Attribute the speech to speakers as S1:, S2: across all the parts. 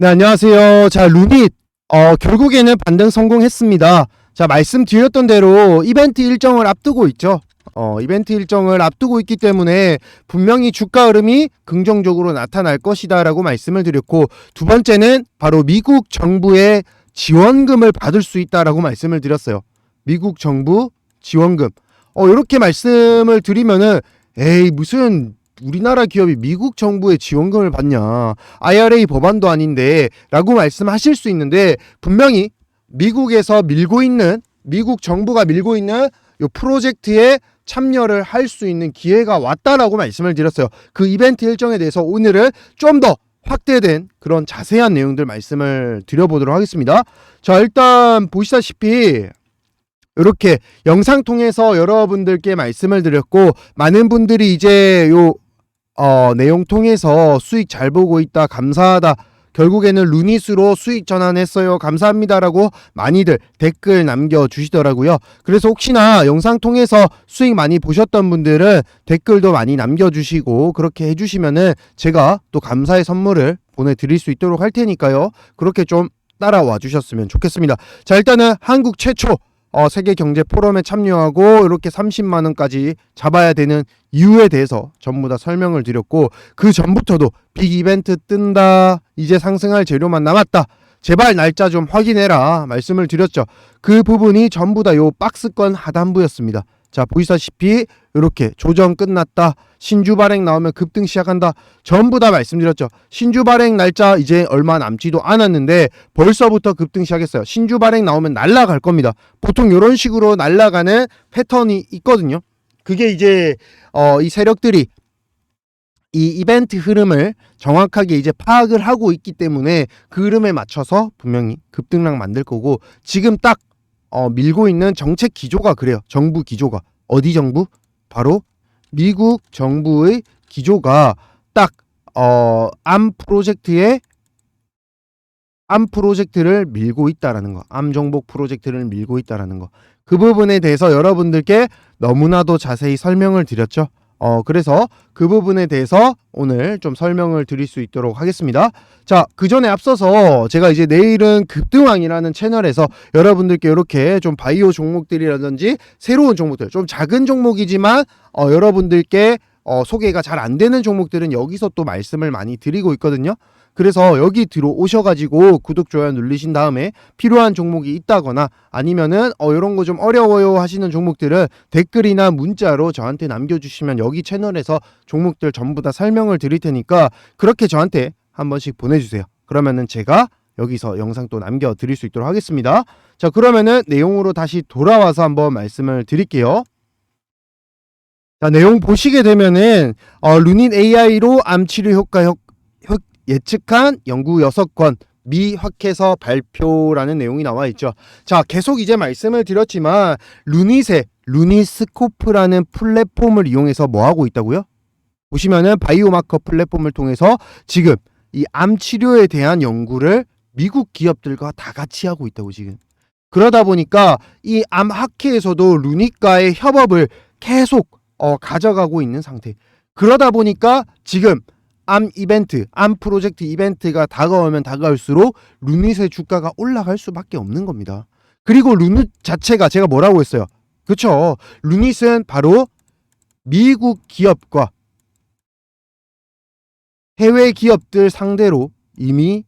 S1: 네, 안녕하세요. 자, 루닛. 어, 결국에는 반등 성공했습니다. 자, 말씀드렸던 대로 이벤트 일정을 앞두고 있죠. 어, 이벤트 일정을 앞두고 있기 때문에 분명히 주가 흐름이 긍정적으로 나타날 것이다라고 말씀을 드렸고, 두 번째는 바로 미국 정부의 지원금을 받을 수 있다라고 말씀을 드렸어요. 미국 정부 지원금. 어, 이렇게 말씀을 드리면은, 에이, 무슨 우리나라 기업이 미국 정부의 지원금을 받냐. IRA 법안도 아닌데 라고 말씀하실 수 있는데 분명히 미국에서 밀고 있는 미국 정부가 밀고 있는 요 프로젝트에 참여를 할 수 있는 기회가 왔다라고 말씀을 드렸어요. 그 이벤트 일정에 대해서 오늘은 좀 더 확대된 그런 자세한 내용들 말씀을 드려보도록 하겠습니다. 자, 일단 보시다시피 이렇게 영상 통해서 여러분들께 말씀을 드렸고 많은 분들이 이제 요 어, 내용 통해서 수익 잘 보고 있다 감사하다. 결국에는 루닛으로 수익 전환했어요. 감사합니다라고 많이들 댓글 남겨주시더라고요. 그래서 혹시나 영상 통해서 수익 많이 보셨던 분들은 댓글도 많이 남겨주시고 그렇게 해주시면은 제가 또 감사의 선물을 보내드릴 수 있도록 할 테니까요. 그렇게 좀 따라와 주셨으면 좋겠습니다. 자 일단은 한국 최초 어, 세계 경제 포럼에 참여하고 이렇게 30만 원까지 잡아야 되는 이유에 대해서 전부 다 설명을 드렸고 그 전부터도 빅 이벤트 뜬다. 이제 상승할 재료만 남았다. 제발 날짜 좀 확인해라 말씀을 드렸죠. 그 부분이 전부 다 요 박스권 하단부였습니다. 자 보시다시피 이렇게 조정 끝났다. 신주 발행 나오면 급등 시작한다. 전부 다 말씀드렸죠. 신주 발행 날짜 이제 얼마 남지도 않았는데 벌써부터 급등 시작했어요. 신주 발행 나오면 날라갈 겁니다. 보통 이런 식으로 날라가는 패턴이 있거든요. 그게 이제 어, 이 세력들이 이 이벤트 흐름을 정확하게 이제 파악을 하고 있기 때문에 그 흐름에 맞춰서 분명히 급등락 만들 거고 지금 딱 어, 밀고 있는 정책 기조가 그래요. 정부 기조가. 어디 정부? 바로 미국 정부의 기조가 딱 어, 암 프로젝트에 암 프로젝트를 밀고 있다라는 거. 암 정복 프로젝트를 밀고 있다라는 거. 그 부분에 대해서 여러분들께 너무나도 자세히 설명을 드렸죠. 어, 그래서 그 부분에 대해서 오늘 좀 설명을 드릴 수 있도록 하겠습니다. 자, 그 전에 앞서서 제가 이제 내일은 급등왕이라는 채널에서 여러분들께 이렇게 좀 바이오 종목들이라든지 새로운 종목들, 좀 작은 종목이지만 어, 여러분들께 어, 소개가 잘 안 되는 종목들은 여기서 또 말씀을 많이 드리고 있거든요. 그래서 여기 들어오셔가지고 구독, 좋아요 누르신 다음에 필요한 종목이 있다거나 아니면은 어, 이런 거 좀 어려워요 하시는 종목들은 댓글이나 문자로 저한테 남겨주시면 여기 채널에서 종목들 전부 다 설명을 드릴 테니까 그렇게 저한테 한 번씩 보내주세요. 그러면은 제가 여기서 영상 또 남겨 드릴 수 있도록 하겠습니다. 자, 그러면은 내용으로 다시 돌아와서 한번 말씀을 드릴게요. 자, 내용 보시게 되면은 어, 루닛 AI로 암 치료 효과 효, 효, 예측한 연구 6건 미확해서 발표라는 내용이 나와 있죠. 자, 계속 이제 말씀을 드렸지만 루닛의 루닛스코프라는 플랫폼을 이용해서 뭐 하고 있다고요? 보시면은 바이오마커 플랫폼을 통해서 지금 이 암 치료에 대한 연구를 미국 기업들과 다 같이 하고 있다고 지금. 그러다 보니까 이 암 학회에서도 루닛과의 협업을 계속 어, 가져가고 있는 상태. 그러다 보니까 지금 암 이벤트, 암 프로젝트 이벤트가 다가오면 다가올수록 루닛의 주가가 올라갈 수밖에 없는 겁니다. 그리고 루닛 자체가 제가 뭐라고 했어요? 그렇죠. 루닛은 바로 미국 기업과 해외 기업들 상대로 이미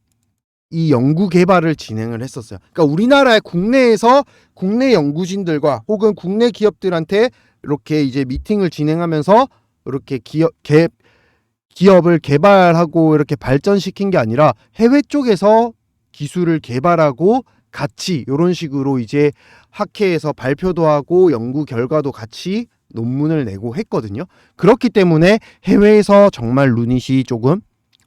S1: 이 연구 개발을 진행을 했었어요. 그러니까 우리나라의 국내에서 국내 연구진들과 혹은 국내 기업들한테 이렇게 이제 미팅을 진행하면서 이렇게 기업 개 기업을 개발하고 이렇게 발전시킨 게 아니라 해외 쪽에서 기술을 개발하고 같이 이런 식으로 이제 학회에서 발표도 하고 연구 결과도 같이 논문을 내고 했거든요. 그렇기 때문에 해외에서 정말 루닛이 조금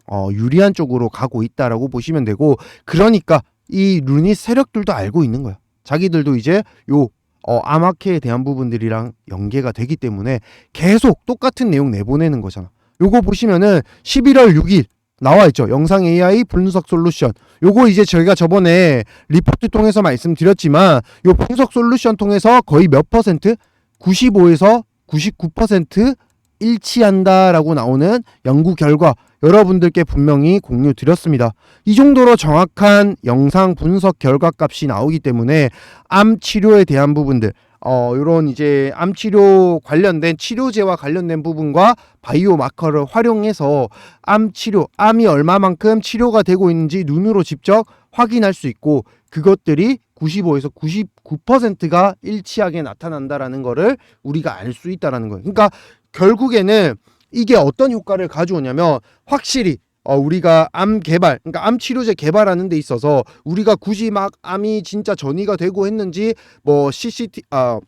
S1: 어, 유리한 쪽으로 가고 있다라고 보시면 되고 그러니까 이 루닛 세력들도 알고 있는 거야. 자기들도 이제 요 어, 암학회에 대한 부분들이랑 연계가 되기 때문에 계속 똑같은 내용 내보내는 거잖아. 요거 보시면은 11월 6일 나와 있죠. 영상 AI 분석 솔루션. 요거 이제 저희가 저번에 리포트 통해서 말씀드렸지만 요 분석 솔루션 통해서 거의 몇 퍼센트? 95에서 99% 일치한다라고 나오는 연구 결과 여러분들께 분명히 공유 드렸습니다. 이 정도로 정확한 영상 분석 결과 값이 나오기 때문에 암 치료에 대한 부분들 어 요런 이제 암 치료 관련된 치료제와 관련된 부분과 바이오 마커를 활용해서 암 치료, 암이 얼마만큼 치료가 되고 있는지 눈으로 직접 확인할 수 있고 그것들이 95에서 99%가 일치하게 나타난다라는 거를 우리가 알 수 있다라는 거예요. 그러니까 결국에는 이게 어떤 효과를 가져오냐면 확실히 어, 우리가 암 개발, 그러니까 암 치료제 개발하는 데 있어서 우리가 굳이 막 암이 진짜 전이가 되고 했는지 뭐 CCT, 아,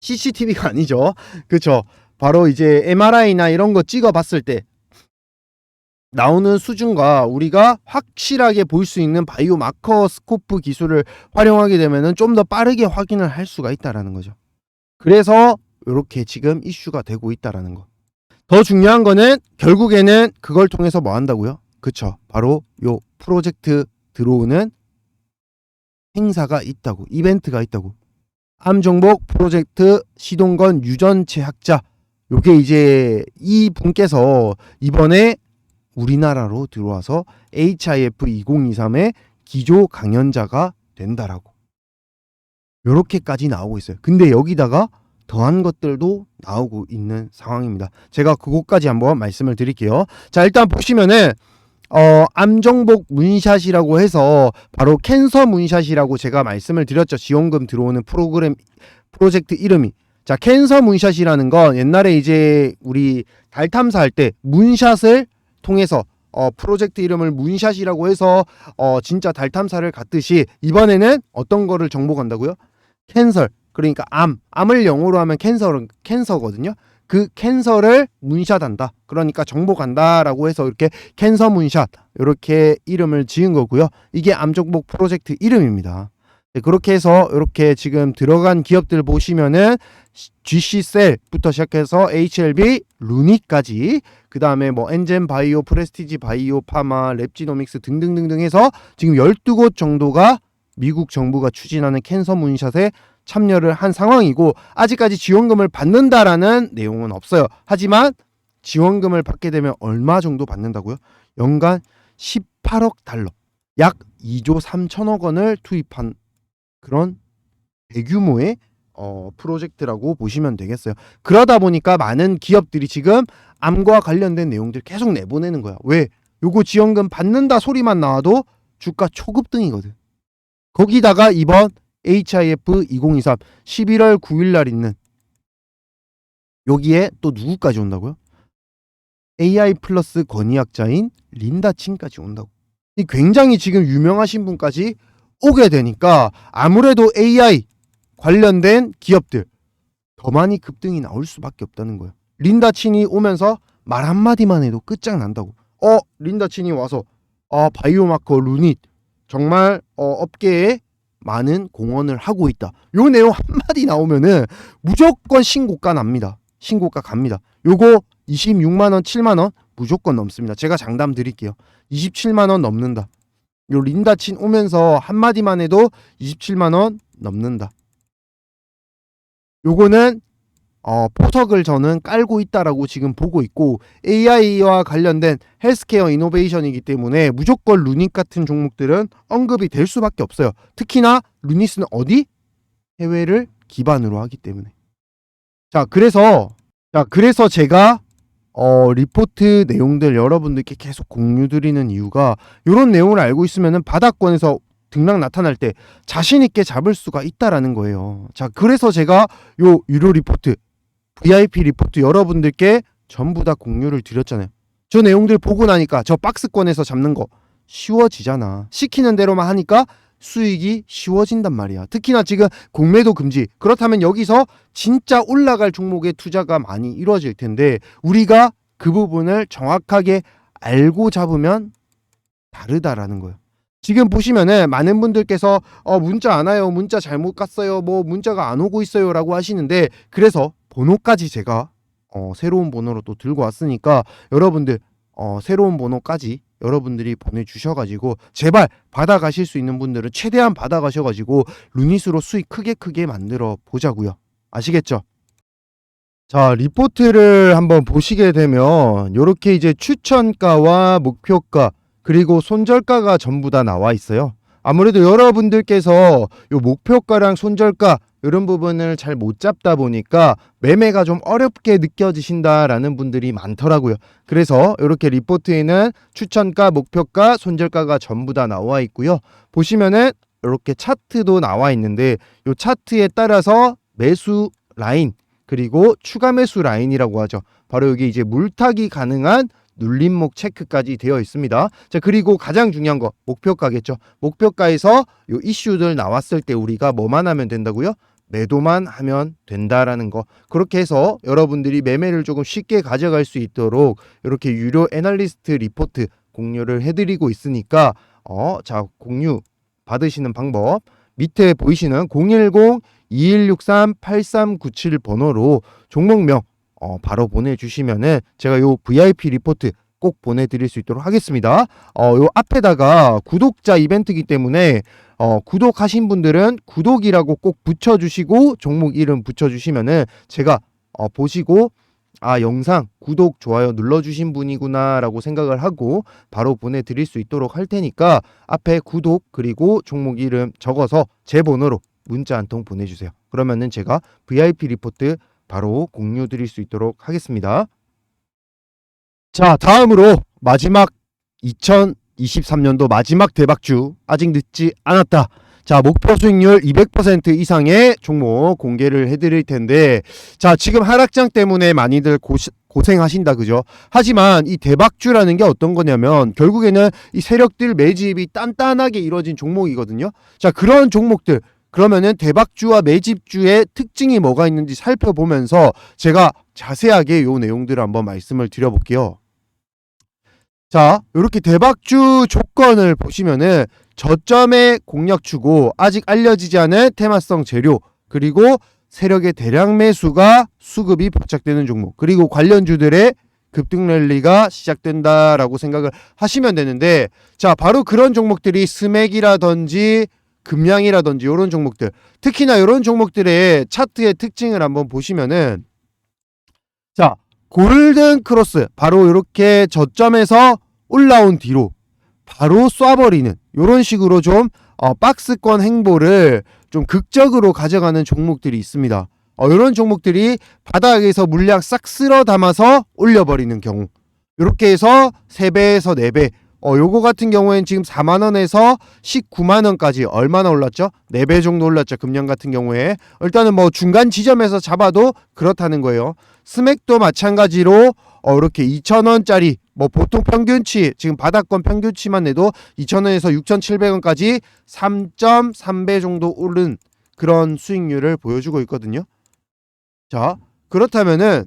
S1: CCTV가 아니죠. 그쵸. 바로 이제 MRI나 이런 거 찍어 봤을 때 나오는 수준과 우리가 확실하게 볼 수 있는 바이오 마커 스코프 기술을 활용하게 되면은 좀 더 빠르게 확인을 할 수가 있다라는 거죠. 그래서 이렇게 지금 이슈가 되고 있다라는 거. 더 중요한 거는 결국에는 그걸 통해서 뭐 한다고요? 그쵸. 바로 요 프로젝트 들어오는 행사가 있다고. 이벤트가 있다고. 암정복 프로젝트 시동건 유전체 학자. 요게 이제 이 분께서 이번에 우리나라로 들어와서 HIF 2023의 기조 강연자가 된다라고. 요렇게까지 나오고 있어요. 근데 여기다가 더한 것들도 나오고 있는 상황입니다. 제가 그것까지 한번 말씀을 드릴게요. 자, 일단 보시면은 어, 암정복 문샷이라고 해서 바로 캔서 문샷이라고 제가 말씀을 드렸죠. 지원금 들어오는 프로그램 프로젝트 이름이. 자, 캔서 문샷이라는 건 옛날에 이제 우리 달 탐사할 때 문샷을 통해서 어, 프로젝트 이름을 문샷이라고 해서 어, 진짜 달 탐사를 갔듯이 이번에는 어떤 거를 정복한다고요? 캔서 그러니까 암 암을 영어로 하면 캔서는 캔서거든요. 그 캔서를 문샷한다. 그러니까 정복한다라고 해서 이렇게 캔서 문샷 이렇게 이름을 지은 거고요. 이게 암 정복 프로젝트 이름입니다. 네, 그렇게 해서 이렇게 지금 들어간 기업들 보시면은 GC셀부터 시작해서 HLB, 루니까지 그 다음에 뭐 엔젠 바이오, 프레스티지 바이오, 파마, 랩지노믹스 등등등등 해서 지금 12곳 정도가 미국 정부가 추진하는 캔서 문샷에 참여를 한 상황이고 아직까지 지원금을 받는다라는 내용은 없어요. 하지만 지원금을 받게 되면 얼마 정도 받는다고요? 연간 18억 달러, 약 2조 3천억 원을 투입한 그런 대규모의 어, 프로젝트라고 보시면 되겠어요. 그러다 보니까 많은 기업들이 지금 암과 관련된 내용들 계속 내보내는 거야. 왜? 요거 지원금 받는다 소리만 나와도 주가 초급등이거든. 거기다가 이번 HIF 2023 11월 9일 날 있는 여기에 또 누구까지 온다고요? AI 플러스 건의학자인 린다 칭까지 온다고. 이 굉장히 지금 유명하신 분까지 오게 되니까 아무래도 AI 관련된 기업들 더 많이 급등이 나올 수밖에 없다는 거예요. 린다 친이 오면서 말 한마디만 해도 끝장난다고. 어, 린다 친이 와서 아, 바이오마커 루닛 정말 어, 업계에 많은 공헌을 하고 있다. 요 내용 한마디 나오면은 무조건 신고가 납니다. 신고가 갑니다. 요거 26만 원, 7만 원 무조건 넘습니다. 제가 장담 드릴게요. 27만 원 넘는다. 요 린다친 오면서 한마디만 해도 27만 원 넘는다. 요거는 어, 포석을 저는 깔고 있다라고 지금 보고 있고 AI와 관련된 헬스케어 이노베이션이기 때문에 무조건 루닛 같은 종목들은 언급이 될 수밖에 없어요. 특히나 루닛은 어디? 해외를 기반으로 하기 때문에. 자, 그래서 자, 그래서 제가 어, 리포트 내용들 여러분들께 계속 공유 드리는 이유가 이런 내용을 알고 있으면은 바닥권에서 등락 나타날 때 자신 있게 잡을 수가 있다라는 거예요. 자, 그래서 제가 요 유료 리포트 VIP 리포트 여러분들께 전부 다 공유를 드렸잖아요. 저 내용들 보고 나니까 저 박스권에서 잡는 거 쉬워지잖아. 시키는 대로만 하니까 수익이 쉬워진단 말이야. 특히나 지금 공매도 금지. 그렇다면 여기서 진짜 올라갈 종목의 투자가 많이 이루어질 텐데 우리가 그 부분을 정확하게 알고 잡으면 다르다라는 거예요. 지금 보시면은 많은 분들께서 어 문자 안 와요. 문자 잘못 갔어요. 뭐 문자가 안 오고 있어요라고 하시는데 그래서 번호까지 제가 어 새로운 번호로 또 들고 왔으니까 여러분들 어 새로운 번호까지 여러분들이 보내주셔가지고 제발 받아가실 수 있는 분들은 최대한 받아가셔가지고 루닛으로 수익 크게 크게 만들어 보자고요. 아시겠죠? 자, 리포트를 한번 보시게 되면 이렇게 이제 추천가와 목표가 그리고 손절가가 전부 다 나와 있어요. 아무래도 여러분들께서 요 목표가랑 손절가 이런 부분을 잘 못 잡다 보니까 매매가 좀 어렵게 느껴지신다라는 분들이 많더라고요. 그래서 이렇게 리포트에는 추천가, 목표가, 손절가가 전부 다 나와 있고요. 보시면은 이렇게 차트도 나와 있는데 요 차트에 따라서 매수 라인 그리고 추가 매수 라인이라고 하죠. 바로 여기 이제 물타기 가능한 눌림목 체크까지 되어 있습니다. 자, 그리고 가장 중요한 거 목표가겠죠. 목표가에서 요 이슈들 나왔을 때 우리가 뭐만 하면 된다고요? 매도만 하면 된다라는 거. 그렇게 해서 여러분들이 매매를 조금 쉽게 가져갈 수 있도록 이렇게 유료 애널리스트 리포트 공유를 해드리고 있으니까 어, 자 공유 받으시는 방법 밑에 보이시는 010 2163-8397 번호로 종목명 어, 바로 보내주시면은 제가 요 VIP 리포트 꼭 보내드릴 수 있도록 하겠습니다. 어, 요 앞에다가 구독자 이벤트이기 때문에 어, 구독하신 분들은 구독이라고 꼭 붙여주시고 종목 이름 붙여주시면은 제가 어, 보시고 아 영상 구독 좋아요 눌러주신 분이구나라고 생각을 하고 바로 보내드릴 수 있도록 할 테니까 앞에 구독 그리고 종목 이름 적어서 제 번호로 문자 한 통 보내주세요. 그러면은 제가 VIP 리포트 바로 공유 드릴 수 있도록 하겠습니다. 자, 다음으로 마지막 2023년도 마지막 대박주 아직 늦지 않았다. 자, 목표 수익률 200% 이상의 종목 공개를 해드릴 텐데, 자, 지금 하락장 때문에 많이들 고, 고생하신다, 그죠? 하지만 이 대박주라는 게 어떤 거냐면, 결국에는 이 세력들 매집이 단단하게 이루어진 종목이거든요. 자, 그런 종목들, 그러면은 대박주와 매집주의 특징이 뭐가 있는지 살펴보면서 제가 자세하게 요 내용들을 한번 말씀을 드려볼게요. 자, 이렇게 대박주 조건을 보시면은 저점의 공략주고 아직 알려지지 않은 테마성 재료 그리고 세력의 대량 매수가 수급이 포착되는 종목 그리고 관련주들의 급등 랠리가 시작된다라고 생각을 하시면 되는데 자 바로 그런 종목들이 스맥이라든지 금양이라든지 이런 종목들 특히나 이런 종목들의 차트의 특징을 한번 보시면은 자 골든 크로스 바로 이렇게 저점에서 올라온 뒤로 바로 쏴버리는 이런 식으로 좀 어, 박스권 행보를 좀 극적으로 가져가는 종목들이 있습니다. 어, 이런 종목들이 바닥에서 물약 싹 쓸어 담아서 올려버리는 경우 이렇게 해서 3배에서 4배 어, 요거 같은 경우엔 지금 4만원에서 19만원까지 얼마나 올랐죠? 4배 정도 올랐죠. 금년 같은 경우에. 일단은 뭐 중간 지점에서 잡아도 그렇다는 거예요. 스맥도 마찬가지로 어, 이렇게 2,000원짜리 뭐 보통 평균치 지금 바닥권 평균치만 내도 2,000원에서 6,700원까지 3.3배 정도 오른 그런 수익률을 보여주고 있거든요. 자, 그렇다면은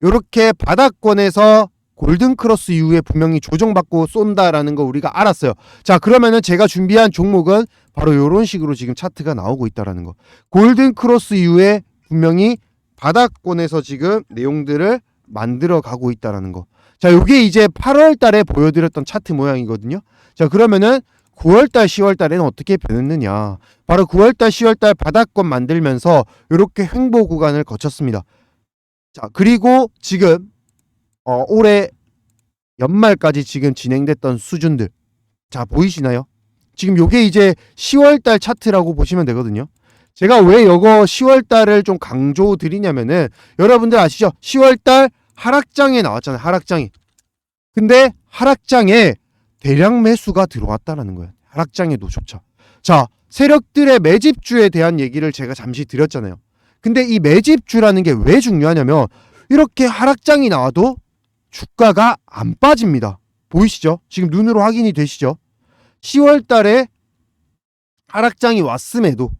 S1: 이렇게 바닥권에서 골든 크로스 이후에 분명히 조정받고 쏜다라는 거 우리가 알았어요. 자, 그러면은 제가 준비한 종목은 바로 이런 식으로 지금 차트가 나오고 있다라는 거. 골든 크로스 이후에 분명히 바닥권에서 지금 내용들을 만들어 가고 있다라는 거. 자, 요게 이제 8월 달에 보여드렸던 차트 모양이거든요. 자, 그러면은 9월 달, 10월 달에는 어떻게 변했느냐. 바로 9월 달, 10월 달 바닥권 만들면서 이렇게 횡보 구간을 거쳤습니다. 자, 그리고 지금 어, 올해 연말까지 지금 진행됐던 수준들. 자, 보이시나요? 지금 요게 이제 10월 달 차트라고 보시면 되거든요. 제가 왜 이거 10월 달을 좀 강조 드리냐면은 여러분들 아시죠? 10월 달 하락장에 나왔잖아요. 하락장이. 근데 하락장에 대량 매수가 들어왔다라는 거예요. 하락장에도 좋죠. 자, 세력들의 매집주에 대한 얘기를 제가 잠시 드렸잖아요. 근데 이 매집주라는 게 왜 중요하냐면 이렇게 하락장이 나와도 주가가 안 빠집니다. 보이시죠? 지금 눈으로 확인이 되시죠? 10월 달에 하락장이 왔음에도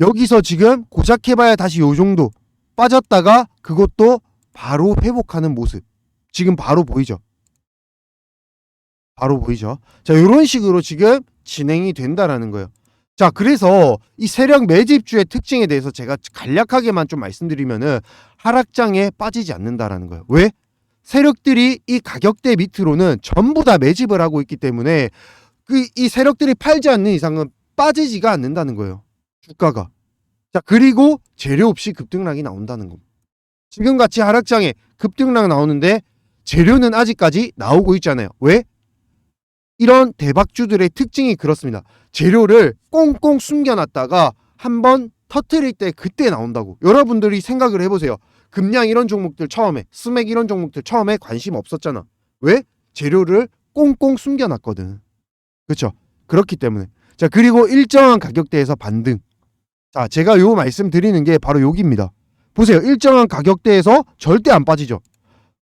S1: 여기서 지금 고작해봐야 다시 요 정도 빠졌다가 그것도 바로 회복하는 모습. 지금 바로 보이죠? 바로 보이죠? 자, 이런 식으로 지금 진행이 된다라는 거예요. 자, 그래서 이 세력 매집주의 특징에 대해서 제가 간략하게만 좀 말씀드리면은 하락장에 빠지지 않는다라는 거예요. 왜? 세력들이 이 가격대 밑으로는 전부 다 매집을 하고 있기 때문에 그 이 세력들이 팔지 않는 이상은 빠지지가 않는다는 거예요. 주가가. 자, 그리고 재료 없이 급등락이 나온다는 겁니다. 지금 같이 하락장에 급등락 나오는데 재료는 아직까지 나오고 있잖아요. 왜? 이런 대박주들의 특징이 그렇습니다. 재료를 꽁꽁 숨겨놨다가 한번 터트릴 때 그때 나온다고. 여러분들이 생각을 해보세요. 금량 이런 종목들 처음에, 스맥 이런 종목들 처음에 관심 없었잖아. 왜? 재료를 꽁꽁 숨겨놨거든. 그렇죠? 그렇기 때문에. 자, 그리고 일정한 가격대에서 반등. 자, 제가 요 말씀 드리는 게 바로 여기입니다. 보세요. 일정한 가격대에서 절대 안 빠지죠.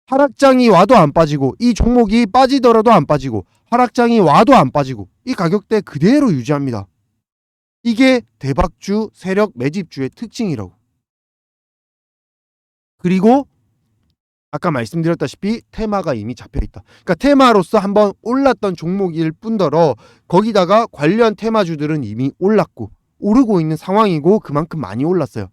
S1: 하락장이 와도 안 빠지고 이 종목이 빠지더라도 안 빠지고 하락장이 와도 안 빠지고 이 가격대 그대로 유지합니다. 이게 대박주 세력 매집주의 특징이라고. 그리고 아까 말씀드렸다시피 테마가 이미 잡혀 있다. 그러니까 테마로서 한번 올랐던 종목일 뿐더러 거기다가 관련 테마주들은 이미 올랐고 오르고 있는 상황이고 그만큼 많이 올랐어요.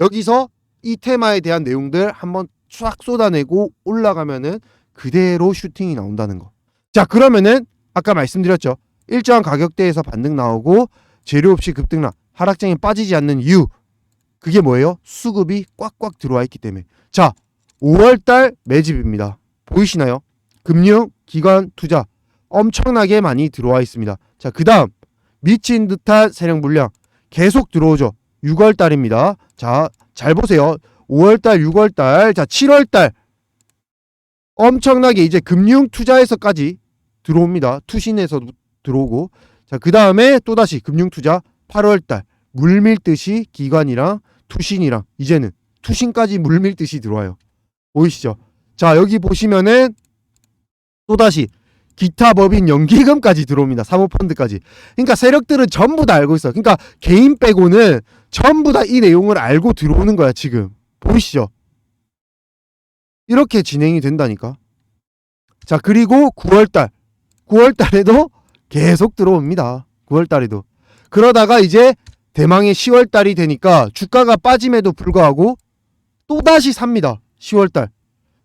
S1: 여기서 이 테마에 대한 내용들 한번 쫙 쏟아내고 올라가면은 그대로 슈팅이 나온다는 거. 자, 그러면은 아까 말씀드렸죠. 일정한 가격대에서 반등 나오고 재료 없이 급등락, 하락장에 빠지지 않는 이유. 그게 뭐예요? 수급이 꽉꽉 들어와 있기 때문에. 자, 5월달 매집입니다. 보이시나요? 금융, 기관, 투자 엄청나게 많이 들어와 있습니다. 자, 그 다음 미친 듯한 세력 물량 계속 들어오죠. 6월달입니다. 자, 잘 보세요. 5월달, 6월달, 자, 7월달 엄청나게 이제 금융 투자에서까지 들어옵니다. 투신에서 들어오고 자, 그 다음에 또다시 금융 투자 8월달 물밀듯이 기관이랑 투신이랑 이제는 투신까지 물밀듯이 들어와요. 보이시죠? 자, 여기 보시면은 또다시 기타 법인 연기금까지 들어옵니다. 사모펀드까지. 그러니까 세력들은 전부 다 알고 있어. 그러니까 개인 빼고는 전부 다 이 내용을 알고 들어오는 거야, 지금. 보이시죠? 이렇게 진행이 된다니까. 자, 그리고 9월달. 9월달에도 계속 들어옵니다. 9월달에도. 그러다가 이제 대망의 10월달이 되니까 주가가 빠짐에도 불구하고 또다시 삽니다. 10월달.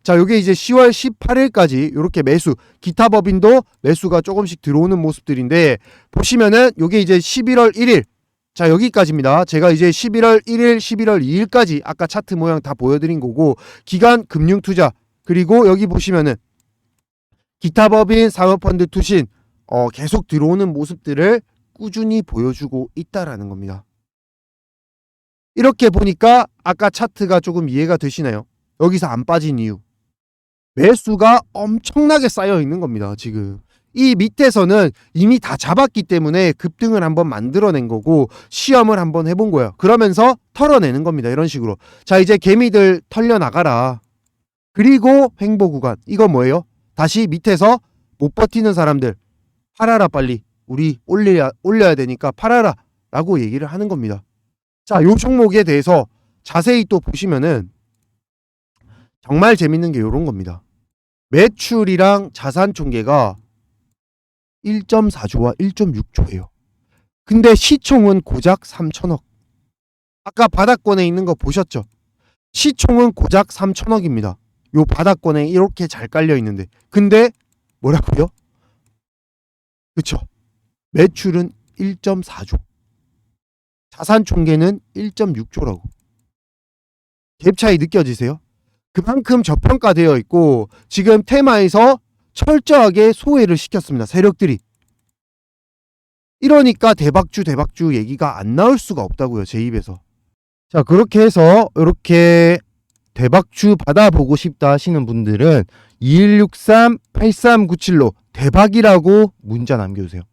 S1: 자, 요게 이제 10월 18일까지 이렇게 매수, 기타 법인도 매수가 조금씩 들어오는 모습들인데 보시면은 요게 이제 11월 1일. 자, 여기까지입니다. 제가 이제 11월 1일, 11월 2일까지 아까 차트 모양 다 보여드린 거고 기간 금융 투자 그리고 여기 보시면은 기타 법인 사모펀드 투신 어, 계속 들어오는 모습들을 꾸준히 보여주고 있다라는 겁니다. 이렇게 보니까 아까 차트가 조금 이해가 되시나요? 여기서 안 빠진 이유. 매수가 엄청나게 쌓여 있는 겁니다, 지금. 이 밑에서는 이미 다 잡았기 때문에 급등을 한번 만들어낸 거고 시험을 한번 해본 거예요. 그러면서 털어내는 겁니다. 이런 식으로. 자, 이제 개미들 털려 나가라. 그리고 횡보 구간. 이거 뭐예요? 다시 밑에서 못 버티는 사람들 팔아라 빨리. 우리 올려야 올려야 되니까 팔아라. 라고 얘기를 하는 겁니다. 자, 요 종목에 대해서 자세히 또 보시면은 정말 재밌는 게 이런 겁니다. 매출이랑 자산 총계가 1.4조와 1.6조예요. 근데 시총은 고작 3천억. 아까 바닥권에 있는 거 보셨죠? 시총은 고작 3천억입니다. 요 바닥권에 이렇게 잘 깔려 있는데. 근데 뭐라고요? 그쵸? 매출은 1.4조. 자산 총계는 1.6조라고. 갭 차이 느껴지세요? 그만큼 저평가되어 있고 지금 테마에서 철저하게 소외를 시켰습니다. 세력들이. 이러니까 대박주 대박주 얘기가 안 나올 수가 없다고요. 제 입에서. 자 그렇게 해서 이렇게 대박주 받아보고 싶다 하시는 분들은 2163-8397로 대박이라고 문자 남겨주세요.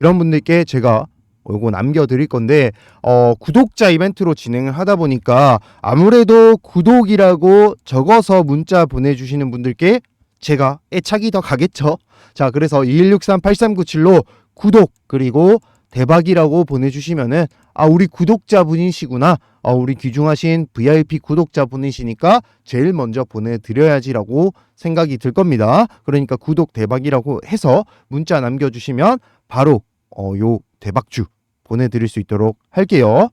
S1: 이런 분들께 제가 요거 남겨드릴 건데 어, 구독자 이벤트로 진행을 하다 보니까 아무래도 구독이라고 적어서 문자 보내주시는 분들께 제가 애착이 더 가겠죠. 자, 그래서 2163-8397로 구독 그리고 대박이라고 보내주시면은 아 우리 구독자 분이시구나. 아, 우리 귀중하신 VIP 구독자 분이시니까 제일 먼저 보내드려야지라고 생각이 들 겁니다. 그러니까 구독 대박이라고 해서 문자 남겨주시면 바로 어, 요 대박주 보내드릴 수 있도록 할게요.